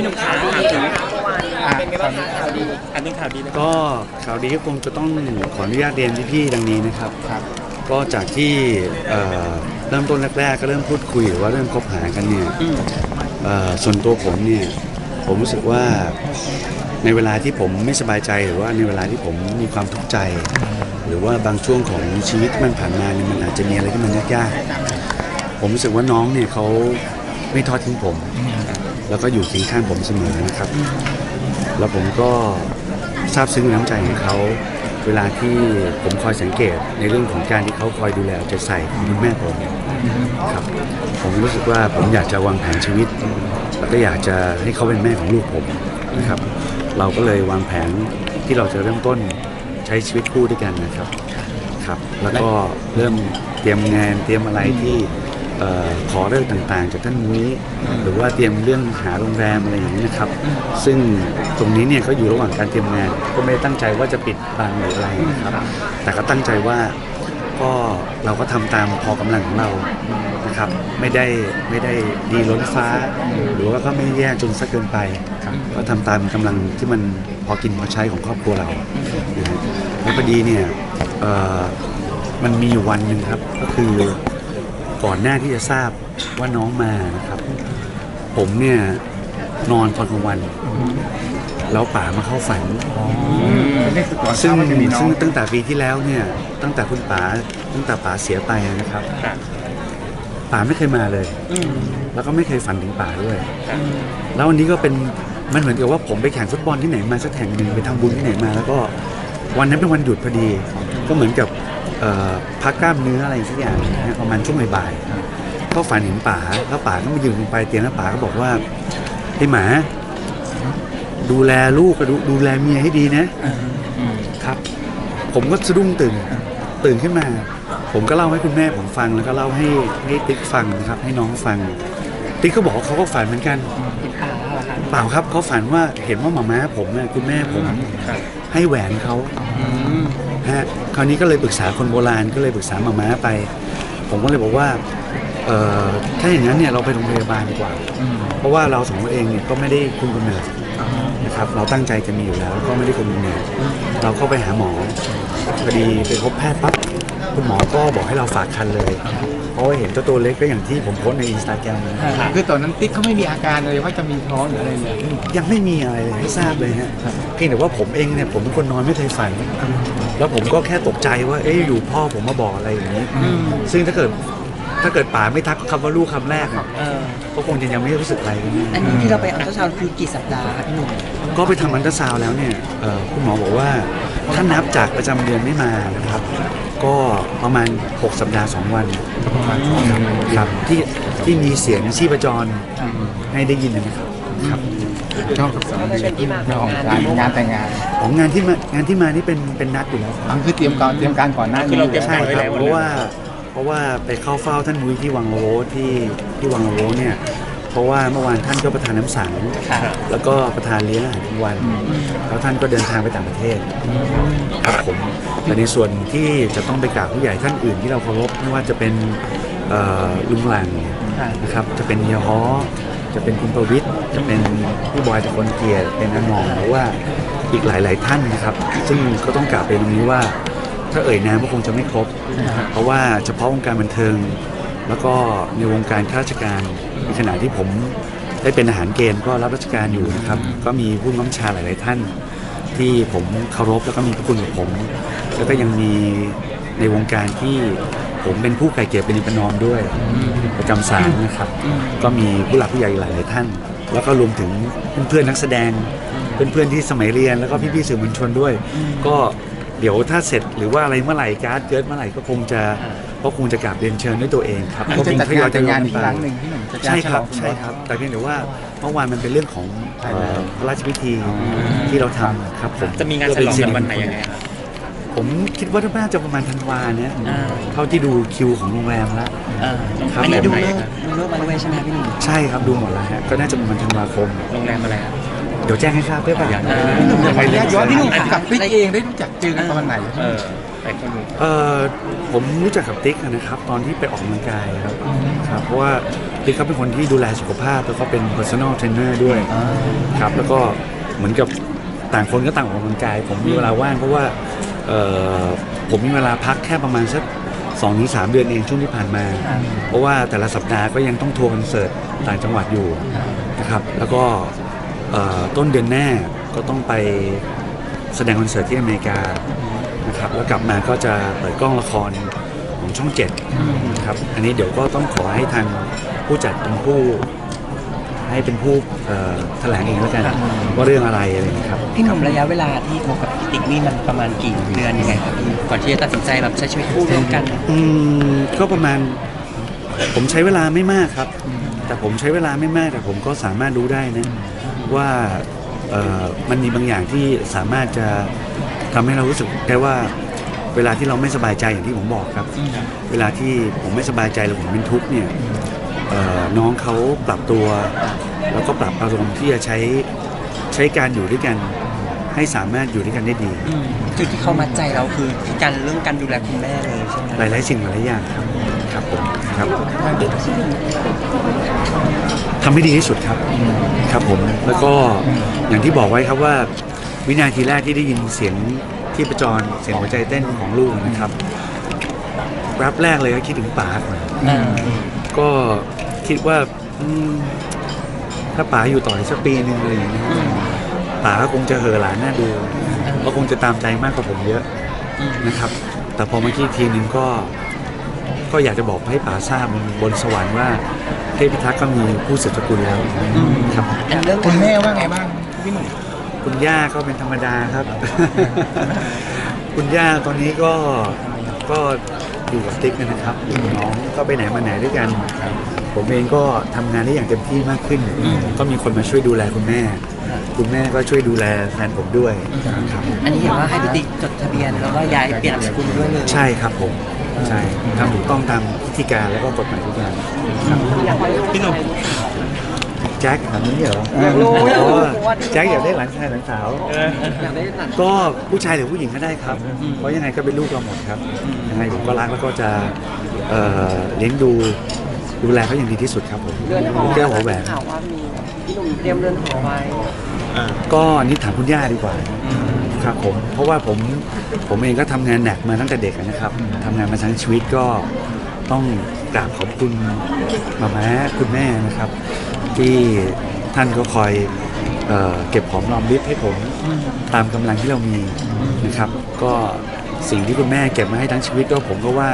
พี่หนุ่มขาถามถึงอะเป็นไงบ้างคะข่าวดีถามถึงข่าวดีนะก็ข่าวดีก็คงจะต้องขออนุญาตเรียนพี่ๆดังนี้นะครับก็จากที่เอ่อเริ่มต้นแรกๆ ก็เริ่มพูดคุยหรือว่าเริ่มคบหากันเนี่ยอืมเอ่อส่วนตัวผมเนี่ยผมรู้สึกว่าในเวลาที่ผมไม่สบายใจหรือว่าในเวลาที่ผมมีความทุกข์ใจ หรือว่าบางช่วงของชีวิตที่มันผ่านมาเนี่ยมันอาจจะมีอะไรที่มันยากๆ ผมรู้สึกว่าน้องเนี่ยเขาไม่ทอดทิ้งผม แล้วก็อยู่เคียงข้างผมเสมอนะครับ แล้วผมก็ซาบซึ้งในน้ำใจของเขา เวลาที่ผมคอยสังเกตในเรื่องของการที่เขาคอยดูแลเอาใจใส่คุณแม่ผมครับ ผมรู้สึกว่าผมอยากจะวางแผนชีวิต แล้วก็อยากจะให้เขาเป็นแม่ของลูกผมนะครับ เราก็เลยวางแผนที่เราจะเริ่มต้นใช้ชีวิตคู่ด้วยกันนะครับครับ แล้วก็เริ่มเตรียมงานเตรียมอะไรที่ ออขอเรื่องต่างๆ จากท่านมุ้หรือว่าเตรียมเรื่องหาโรงแรมอะไรอย่างนี้นะครับ ซึ่งตรงนี้เนี่ยก็อยู่ระหว่างการเตรียมงาน ก็ไม่ได้ตั้งใจว่าจะปิดบังหรืออะไรนะครับ แต่ก็ตั้งใจว่าก็เราก็ทำตามพอกำลังของเรานะครับ ไม่ได้ไม่ได้ดีล้นฟ้า หรือว่าก็ไม่แย่จนซะเกินไปก็ทำตามกำลังที่มันพอกินพอใช้ของครอบครัวเรานะฮะแล้วพอดีเนี่ยมันมีอยู่วันหนึ่งครับก็คือ ก่อนหน้าที่จะทราบว่าน้องมานะครับ ผมเนี่ยนอนตอนกลางวัน แล้วป๋ามาเข้าฝัน นี่คือก่อนซึ่งทราบว่าจะมีน้อซึ่งงตั้งแต่ปีที่แล้วเนี่ย ตั้งแต่คุณป๋าตั้งแต่ป๋าเสียไปนะครับครับ ป๋าไม่เคยมาเลยอืมแล้วก็ไม่เคยฝันถึงป๋าด้วย ครับ แล้ววันนี้ก็เป็นมันเหมือนกับว่าผมไปแข่งฟุตบอลที่ไหนมาสักแห่งหนึ่งไปทำบุญที่ไหนมา แล้วก็วันนั้นเป็นวันหยุดพอดี ก็เหมือนกับเอ่อ พักกล้ามเนื้ออะไรสักอย่างนะฮะประมาณช่วงบ่ายๆก็ฝันเห็นป๋าแล้วป๋าก็มายืนลงไปเตียงแล้วป๋าก็บอกว่าไอ้หมา ดูแลลูกกับดูดูแลเมียให้ดีนะครับ ผมก็สะดุ้งตื่นตื่นขึ้นมา ผมก็เล่าให้คุณแม่ผมฟังแล้วก็เล่าให้ให้ติ๊กฟังนะครับ ให้น้องฟัง ติ๊กก็บอกว่าเขาก็ฝันเหมือนกันเปล่าครับเขาฝันว่าเห็นว่าหมาม้าผมเนี่ยคุณแม่ผมครับ ให้แหวนเขาอืมฮะคราวนี้ก็เลยปรึกษาคนโบราณก็เลยปรึกษาหมาม้าไป ผมก็เลยบอกว่าเอ่อถ้าอย่างนั้นเนี่ยเราไปโรงพยาบาลดีกว่า เพราะว่าเราสองคนเองเนี่ยก็ไม่ได้คุมกำเนิดนะครับเราตั้งใจจะมีอยู่แล้วก็ไม่ได้คุมกำเนิดเราเข้าไปหาหมอพอดีไปพบแพทย์ปั๊บคุณหมอก็บอกให้เราฝากคันเลย เพราะว่าเห็นเจ้าตัวเล็กก็อย่างที่ผมโพสต์ในอินสตาแกรมคือตอนนั้นติ๊กเขาไม่มีอาการเลยว่าจะมีท้องหรืออะไรเลยยังไม่มีอะไรเลยให้ทราบเลยฮะเพียงแต่ว่าผมเองเนี่ยผมเป็นคนนอนไม่เคยฝัน แล้วผมก็แค่ตกใจว่าเอ๊ะอยู่พ่อผมมาบอกอะไรอย่างนี้อืมซึ่งถ้าเกิดถ้าเกิดป๋าไม่ทักคำว่าลูกคำแรกเนี่ยเออ ก็คงจะยังไม่รู้สึกอะไรกันแน่อันนี้ที่เราไปอัลตราซาวด์คือกี่สัปดาห์ครับพี่หนุ่มก็ไปทำอันตราซาวน์แล้วเนี่ยเอ่อคุณหมอบอกว่าถ้านับจากประจำเดือนไม่มานะครับ ก็ประมาณ 6 สัปดาห์ 2 วันครับที่ที่มีเสียงชีพจรให้ได้ยินนะครับครับชอบกับสามีน้องการงานแต่งงานของงานที่มางานที่มานี่เป็นเป็นนัดอยู่แล้วครับอันคือเตรียมการเตรียมการก่อนหน้าคือนี้เราเตรียมใช่ไว้คแล้รับวเพราะว่าเพราะว่าไปเข้าเฝ้าท่านมุ้ยที่วังโลที่ที่วังโลเนี่ย เพราะว่าเมื่อวานท่านก็ประทานน้ำสังครับแล้วก็ประธานเลี้ยงอาหารกลางวัน แล้วท่านก็เดินทางไปต่างประเทศครับผมแต่ในส่วนที่จะต้องไปกราบผู้ใหญ่ท่านอื่นที่เราเคารพไม่ว่าจะเป็นเอ่อลุงหลังนะครับ จะเป็นเฮียฮอจะเป็นคุณประวิทย์จะเป็นพี่บอยตะคนเกียรติเป็นอาหนองหรือว่าอีกหลาย ๆ ท่านนะครับ ซึ่งก็ต้องกราบไปตรงนี้ว่า ถ้าเอ่ยนามก็คงจะไม่ครบ เพราะว่าเฉพาะวงการบันเทิง แล้วก็ในวงการข้าราชการในขณะที่ผมได้เป็นอาหารเกณฑ์ก็รับราชการอยู่นะครับ ก็มีผู้บังคับบัญชาหลาย ๆ ท่าน ที่ผมเคารพแล้วก็มีพระคุณกับผม แล้วก็ยังมีในวงการที่ผมเป็นผู้ไก่เกลียเป็นอิปนอมด้วยประจำศาลนะครับ ก็มีผู้หลักผู้ใหญ่หลาย ๆ ท่าน แล้วก็รวมถึงเพื่อนๆนักแสดงเพื่อนๆที่สมัยเรียนแล้วก็พี่ๆสื่อมวลชนด้วย ก็เดี๋ยวถ้าเสร็จหรือว่าอะไรเมื่อไหร่การ์ดเกิดเมื่อไหร่ก็คงจะ ก็คงจะกราบเรียนเชิญด้วยตัวเองครับมันก็จะคงจัดทยงาอนยแต่งงานๆอีกไปครั้งหนึ่งที่หนึ่งจะใช่ครับฉลองใช่ครับ แต่เพียงแต่ว่าเมื่อวานมันเป็นเรื่องของเอ่อพระราชพิธีที่เราทำครับผมจะมีงานฉลองกันวันไหนยังไงครับผมคิดว่าน่าจะประมาณธันวาเนี่ยอ่าเท่าที่ดูคิวของโรงแรมแล้วเออครับอันนี้โรงแรดูมไหนเลิกครับดูเลิกมาด้วยใช่ไหมครับพี่หนุ่มใช่ครับดูหมดแล้วฮะก็น่าจะประมาณธันวาคมโรงแรมอะไรครับเดี๋ยวแจ้งให้ทราบด้วยป่ะอย่างพี่หนุ่มจะขออนุญาตย้อนพี่หนุ่มกับติ๊กเองได้รู้จักเจอกันตอนไหน เออหลายคนรู้เอ่อผมรู้จักกับติ๊กนะครับ ตอนที่ไปออกกำลังกายครับครับเพราะว่าติ๊กเขาเป็นคนที่ดูแลสุขภาพแล้วก็เป็น personal trainer ด้วยครับแล้วก็เหมือนกับต่างคนก็ต่างออกกำลังกาย ผมมีเวลาว่างเพราะว่าเอ่อผมมีเวลาพักแค่ประมาณสักสองถึงสามเดือนเองช่วงที่ผ่านมา เพราะว่าแต่ละสัปดาห์ก็ยังต้องทัวร์คอนเสิร์ตต่างจังหวัดอยู่นะครับแล้วก็เอ่อต้นเดือนหน้าก็ต้องไปแสดงคอนเสิร์ตที่อเมริกา นะครับแล้วกลับมาก็จะเปิดกล้องละครของช่องเจ็ดนะครับอันนี้เดี๋ยวก็ต้องขอให้ทางผู้จัดเป็นผู้ ให้เป็นผู้เอ่อแถลงเองแล้วกันว่าเรื่องอะไรอะไรอย่างเงี้ยครับ พี่หนุ่มระยะเวลาที่คบกับพี่ติ๊กนี่มันประมาณกี่เดือนยังไงครับพี่ก่อนที่จะตัดสินใจแบบใช้ชีวิตคู่ร่วมกันอืมก็ประมาณผมใช้เวลาไม่มากครับ แต่ผมใช้เวลาไม่มาก แต่ผมก็สามารถรู้ได้นะว่าเอ่อมันมีบางอย่างที่สามารถจะ ทำให้เรารู้สึกได้ว่าเวลาที่เราไม่สบายใจอย่างที่ผมบอกครับ เวลาที่ผมไม่สบายใจหรือผมเป็นทุกข์เนี่ยเอ่อน้องเขาปรับตัว แล้วก็ปรับอารมณ์ที่จะใช้ใช้การอยู่ด้วยกัน ให้สามารถอยู่ด้วยกันได้ดี อืมจุดที่เขามัดใจเราคือการเรื่องการดูแลคุณแม่เลยใช่ไหมหลายๆสิ่งหลายๆอย่างครับครับผมครับทำให้ดีที่สุดครับ ครับผมแล้วก็อย่างที่บอกไว้ครับว่า วินาทีแรกที่ได้ยินเสียงที่ประจรเสียงหัวใจเต้นของลูกนะครับรับแรกเลยก็คิดถึงป๋าก่อนอ่าก็คิดว่าอืมถ้าป๋าอยู่ต่ออีกสักปีหนึ่งอะไรอย่างเงี้ยป๋าก็คงจะเห่อะหลานน่าดูก็คงจะตามใจมากกว่าผมเยอะนะครับ แต่พอมาคิดอีกทีหนึ่งก็ ก็อยากจะบอกให้ป๋าทราบบนบนสวรรค์ว่าเทพิทักษ์ก็มีผู้สืบสกุลแล้วครับอันเรื่องคุการณแม่ว่าไงบ้างพี่หนุ่ม คุณย่าก็เป็นธรรมดาครับ คุณย่าตอนนี้ก็ก็อยู่กับติ๊กนะครับอยู่กับน้องก็ไปไหนมาไหนด้วยกัน ผมเองก็ทำงานได้อย่างเต็มที่มากขึ้น ก็มีคนมาช่วยดูแลคุณแม่ คุณแม่ก็ช่วยดูแลแฟนผมด้วยครับอันนี้เห็นว่าให้พี่ติ๊กจดทะเบียนแล้วก็ย้ายเปลี่ยนนามสกุลด้วยเลยใช่ครับผมใช่ทำถูกต้องตามพิธีการแล้วก็กฎหมายทุกอย่างครับพี่หนุ่ม แจ็คถามนี้เหรออ๋อแจ็คอยากได้หลานชายหลานสาว อยากได้หลานก็ผู้ชายหรือผู้หญิงก็ได้ครับ เพราะยังไงก็เป็นลูกเราหมดครับ ยังไงผมก็รักแล้วก็จะเอ่อเลี้ยงดูดูแลเขาอย่างดีที่สุดครับผมเรือนหอลูกแก้วหัวแหวน ข่าวว่ามีพี่หนุ่มเตรียมเรือนหอไว้ก็อันนี่ถามคุณย่าดีกว่าครับผมเพราะว่าผมผมเองก็ทำงานหนักมาตั้งแต่เด็กนะครับทำงานมาทั้งชีวิตก็ต้อง กราบขอบคุณมาม่าคุณแม่นะครับ ที่ท่านก็คอยเอ่อเก็บหอมรอมริบให้ผมตามกำลังที่เรามีนะครับ ก็สิ่งที่คุณแม่เก็บมาให้ทั้งชีวิตก็ผมก็ว่า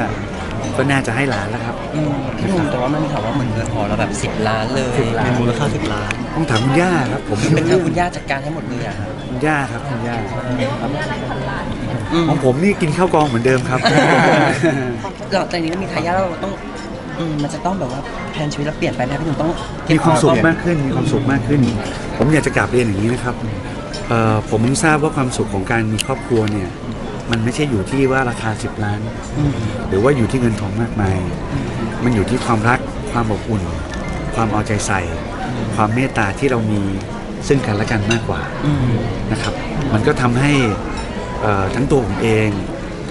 ก็น่าจะให้หลานแล้วครับอืมพี่หนุ่มแต่ว่ามันมีข่าวว่าเหมือนเรือนหอเราแบบสิบล้านเลย10ล้าน เป็นมูลค่าสิบล้าน ต้องถามคุณย่าครับ ผมเป็นทางคุณย่าจัดการให้หมดเลยอะครับคุณย่าครับคุณย่าอืมของผมนี่กินข้าวกองเหมือนเดิมครับ หลังจากนี้เรามีทายาทแล้วเราต้อง อืมมันจะต้องแบบว่าแผนชีวิตเราเปลี่ยนไปไหมพี่หนุ่มต้องเก็บมีความสุขหอมากขึ้นมีความสุขมากขึ้น ผมอยากจะกลับเรียนอย่างนี้นะครับเอ่อผมเพิ่งทราบว่าความสุขของการมีครอบครัวเนี่ยมันไม่ใช่อยู่ที่ว่าราคา 10 ล้าน อืมหรือว่าอยู่ที่เงินทองมากมาย มันอยู่ที่ความรัก ความอบอุ่น ความเอาใจใส่ ความเมตตาที่เรามีซึ่งกันและกันมากกว่า อืม นะครับมันก็ทำให้เอ่อทั้งตัวผมเอง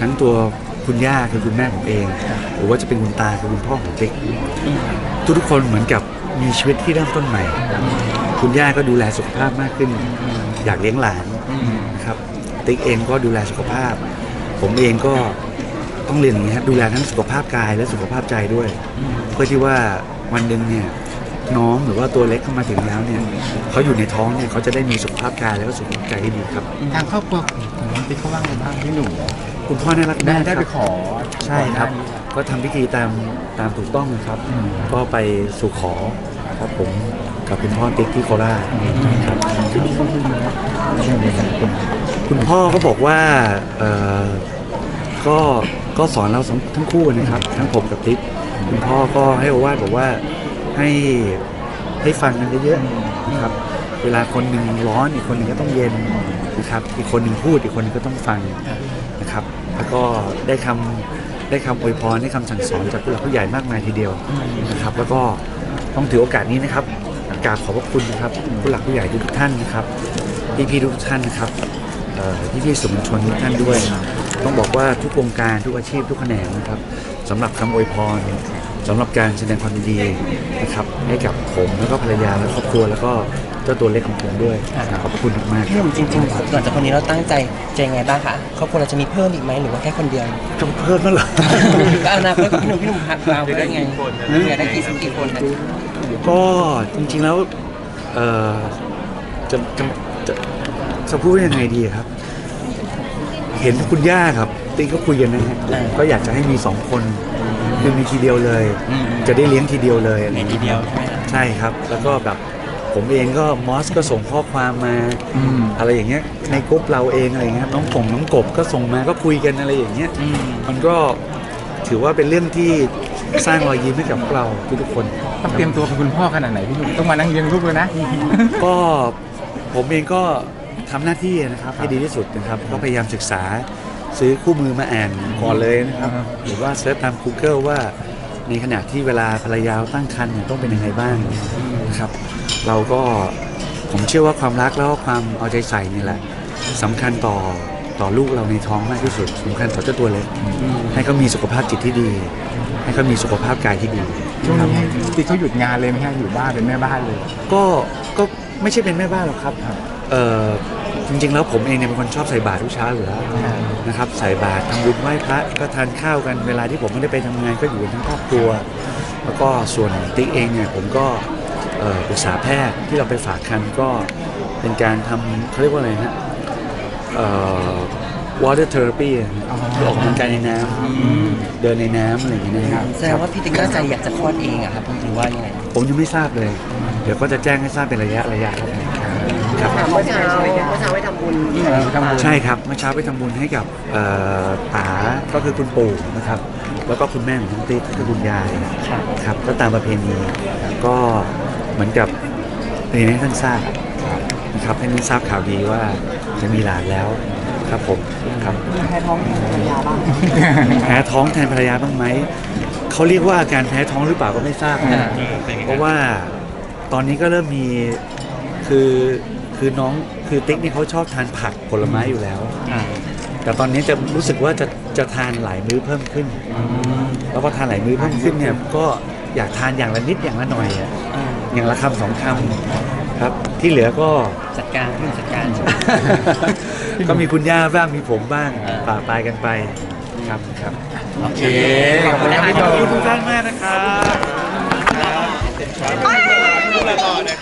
ทั้งตัว คุณย่าคือคุณแม่ผมเอง หรือว่าจะเป็นคุณตาคือคุณพ่อของติ๊กทุกๆคนเหมือนกับมีชีวิตที่เริ่มต้นใหม่ คุณย่าก็ดูแลสุขภาพมากขึ้น อยากเลี้ยงหลานนะครับติ๊กเองก็ดูแลสุขภาพ ผมเองก็ต้องเรียนอย่างนี้ครับดูแลทั้งสุขภาพกายและสุขภาพใจด้วย เพื่อที่ว่าวันหนึ่งเนี่ยน้องหรือว่าตัวเล็กเข้ามาถึงแล้วเนี่ยเขาอยู่ในท้องเนี่ยเขาจะได้มีสุขภาพกายและก็สุขภาพใจที่ดีครับ ทางครอบครัวของน้องติ๊กเขาว่าไงบ้างพี่หนุ่ม คุณพ่อน่ารักได้มากได้คไปรับขอใช่ครับก็ทำพิธีตามตามถูกต้องนะครับก็ไปสู่ขอครับผมกับคุณพ่อติ๊กที่โคราชครับคุณพ่อก็บอกว่าเอ่อก็ก็สอนเราสองทั้งคู่นะครับ ทั้งผมกับติ๊กคุณพ่อก็ให้โอวาทบอกว่าให้ให้ฟังกันเยอะๆนะครับ เวลาคนหนึ่งร้อนอีกคนหนึ่งก็ต้องเย็นนะครับ อีกคนหนึ่งพูดอีกคนหนึ่งก็ต้องฟังนะครับ แล้วก็ได้คำได้คำอวยพรได้คำสั่งสอนจากผู้หลักผู้ใหญ่มากมายทีเดียวนะครับ แล้วก็ต้องถือโอกาสนี้นะครับกราบขอบพระคุณนะครับผู้หลักผู้ใหญ่ทุกท่านนะครับพี่พี่ทุกท่านนะครับพี่อพี่ๆสื่อมวลชนทุกท่านด้วย ต้องบอกว่าทุกวงการทุกอาชีพทุกแขนงนะครับสำหรับคำอวยพร สำหรับการแสดงความยินดีนะครับให้กับผมแล้วก็ภรรยาและครอบครัวแล้วก็เจ้าตัวเล็กของผมด้วยขอบพระคุณมากๆพี่หนุ่มจริงๆหลังจากคนนี้เราตั้งใจจะยังไงบ้างคะครอบครัวเราจะมีเพิ่มอีกไหมหรือว่าแค่คนเดียวจะเพิ่มแล้วเหรอ ก็อนาคตกับพี่หนุ่มพี่หนุ่มพักเราได้ไงอยากได้กี่สักกี่คนคะก็จริงๆแล้วเออจะจะจะจะพูดว่ายังไงดีครับ เห็นคุณย่าครับติ๊กก็คุยกันนะฮะก็อยากจะให้มีสองคน คือมีทีเดียวเลยจะได้เลี้ยงทีเดียวเลยอะไรอในย่างทีเงี้ยเดียวใช่ไหมครับ ใช่ครับ แล้วก็แบบผมเองก็มอสก็ส่งข้อความมา อืมอะไรอย่างเงี้ยในกลุ่มเราเองอะไรเงี้ยน้องกงน้องกบก็ส่งมาก็คุยกันอะไรอย่างเงี้ยอืมมันก็ถือว่าเป็นเรื่องที่สร้างรอยยิ้มให้กับพวกเราทุกๆคน ต้องเตรียมตัวเป็นคุณพ่อขนาดไหนพี่หนุ่มต้องมานั่งเลี้ยงลูกเลยนะ ก็ผมเองก็ทำหน้าที่นะครับให้ดีที่สุดนะครับก็พยายามศึกษา ซื้อคู่มือมาอ่านก่อนเลยนะครับอ่าหรือว่าเซิร์ชตาม Google ว่าในขณะที่เวลาภรรยาตั้งครรภ์เนี่ยต้องเป็นยังไงบ้างนะครับ เราก็ผมเชื่อว่าความรักแล้วก็ความเอาใจใส่นี่แหละสำคัญต่อต่อลูกเราในท้องมากที่สุดสำคัญต่อเจ้าตัวเล็กให้เขามีสุขภาพจิตที่ดี ให้เขามีสุขภาพกายที่ดีช่วงนี้ติ๊กเขาหยุดงานเลยไหมฮะอยู่บ้านเป็นแม่บ้านเลย ก็ก็ไม่ใช่เป็นแม่บ้านหรอกครับครับเออจริงๆแล้วผมเองเนี่ยเป็นคนชอบใส่บาตรทุกเช้าอยู่แล้วอ่า นะครับใส่บาตรทำบุญไหว้พระก็ทานข้าวกันเวลาที่ผมไม่ได้ไปทำงานก็อยู่กันทั้งครอบครัว แล้วก็ส่วนติ๊กเองเนี่ยผมก็เอ่อปรึกษาแพทย์ที่เราไปฝากคันก็เป็นการทำเขาเรียกว่าอะไรนะเอ่อ water therapy อะอ๋อคือออกกำลังกายในน้ำเดินในน้ำอะไรอย่างเงี้ยนะครับแสดงว่าพี่ติ๊กตั้งใจอยากจะคลอดเองอะครับหรือว่ายังไงผมยังไม่ทราบเลย เดี๋ยวก็จะแจ้งให้ทราบเป็นระยะระยะครับ ครับ เมื่อเช้าเมื่อเช้าไปทำบุญเออทำบุญใช่ครับเมื่อเช้าไปทำบุญให้กับเอ่อป๋าก็คือคุณปู่นะครับ แล้วก็คุณแม่ของน้องติ๊กก็คือคุณยายครับก็ตามประเพณีก็เหมือนกับเรียนให้ท่านทราบนะครับให้ท่านทราบข่าวดีว่าจะมีหลานแล้วครับผมครับแพ้ท้องภรรยาบ้างแพ้ท้องแทนภรรยาบ้างไหมเขาเรียกว่าอาการแพ้ท้องหรือเปล่าก็ไม่ทราบนะเป็นไงเพราะว่าตอนนี้ก็เริ่มมีคือ คือน้องคือติ๊กนี่เขาชอบทานผักผลไม้อยู่แล้วอ่าแต่ตอนนี้จะรู้สึกว่าจะจะทานหลายมื้อเพิ่มขึ้น แล้วพอทานหลายมื้อเพิ่มขึ้นเนี่ยก็อยากทานอย่างละนิดอย่างละหน่อยอะอย่างละคำสองคำครับ ที่เหลือก็จัดการพี่หนุ่มจัดการใช่ไหมก็มีคุณย่าบ้างมีผมบ้างอ่าป่าปลายกันไปครับครับโอเคขอบคุณครับพี่ขโตอบคุณทุกท่านมากนะครับ